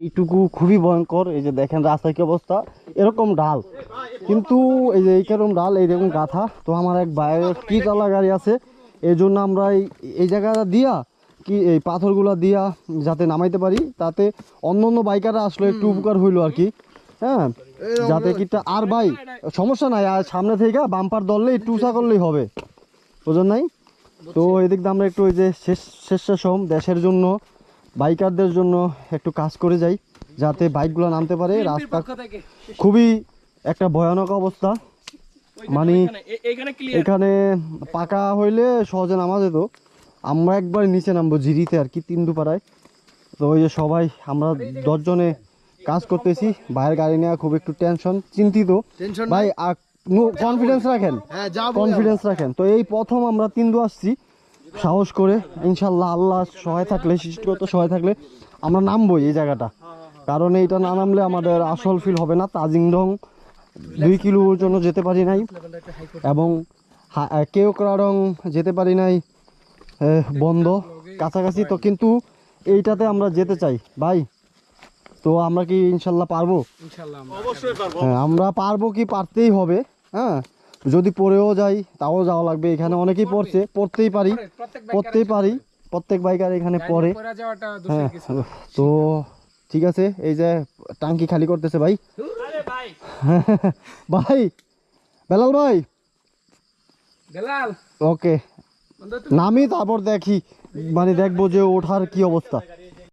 এইটুকু খুবই ভয়ঙ্কর। এই যে দেখেন রাস্তার কি অবস্থা? এরকম ডাল কিন্তু এই যে এইরকম ডাল এইরকম গাথা। তো আমার এক বাইরের কি তালা গাড়ি আছে। এই জন্য আমরা এই এই জায়গাটা দিয়া কি এই পাথরগুলো দিয়া যাতে নামাইতে পারি তাতে অন্য অন্য বাইকাররা আসলে একটু উপকার হইল আর কি। হ্যাঁ? যাতে কিটা আর ভাই সমস্যা নাই। আর সামনে থেকে বাম্পার একটু উঁচা করলেই হবে। বুঝলেন নাই? তো এদিক দিয়ে আমরা একটু ওই যে শেষ স্বেচ্ছাসম দেশের জন্য বাইকারদের জন্য একটু কাজ করে যাই যাতে বাইকগুলো নামতে পারে। রাস্তা খুবই একটা ভয়ানক অবস্থা। মানে এখানে পাকা হইলে সহজে নামা যেত। আমরা একবার নিচে নামবো জিরিতে আর কি তিনদুপাড়ায় তো ওই যে সবাই আমরা দশজনে কাজ করতেছি। বাইরের গাড়ি নেওয়া খুব একটু টেনশন চিন্তিত। ভাই কনফিডেন্স রাখেন। হ্যাঁ কনফিডেন্স রাখেন। তো এই প্রথম আমরা তিনদু আসছি। সাহস করে ইনশাল্লাহ আল্লাহ সহায় থাকলে সৃষ্টিগত সহায় থাকলে আমরা নামবই এই জায়গাটা। কারণ এইটা না নামলে আমাদের আসল ফিল হবে না। তাজিংডং দুই কিলোর জন্য যেতে পারি নাই এবং কেওক্রাডং যেতে পারি নাই বন্ধ। কাছাকাছি তো কিন্তু এইটাতে আমরা যেতে চাই। ভাই তো আমরা কি ইনশাল্লাহ পারব? হ্যাঁ আমরা পারব কি পারতেই হবে। হ্যাঁ যদি পড়েও যাই তাও যাওয়া লাগবে। এখানে অনেকেই পড়ছে পড়তেই পারি পড়তেই পারি প্রত্যেক বাইকার এখানে পড়ে। হ্যাঁ তো ঠিক আছে এই যে টাঙ্কি খালি করতেছে ভাই। ভাই। ভাই বেলাল ভাই। ওকে নামি তারপর দেখি মানে দেখব যে ওঠার কি অবস্থা।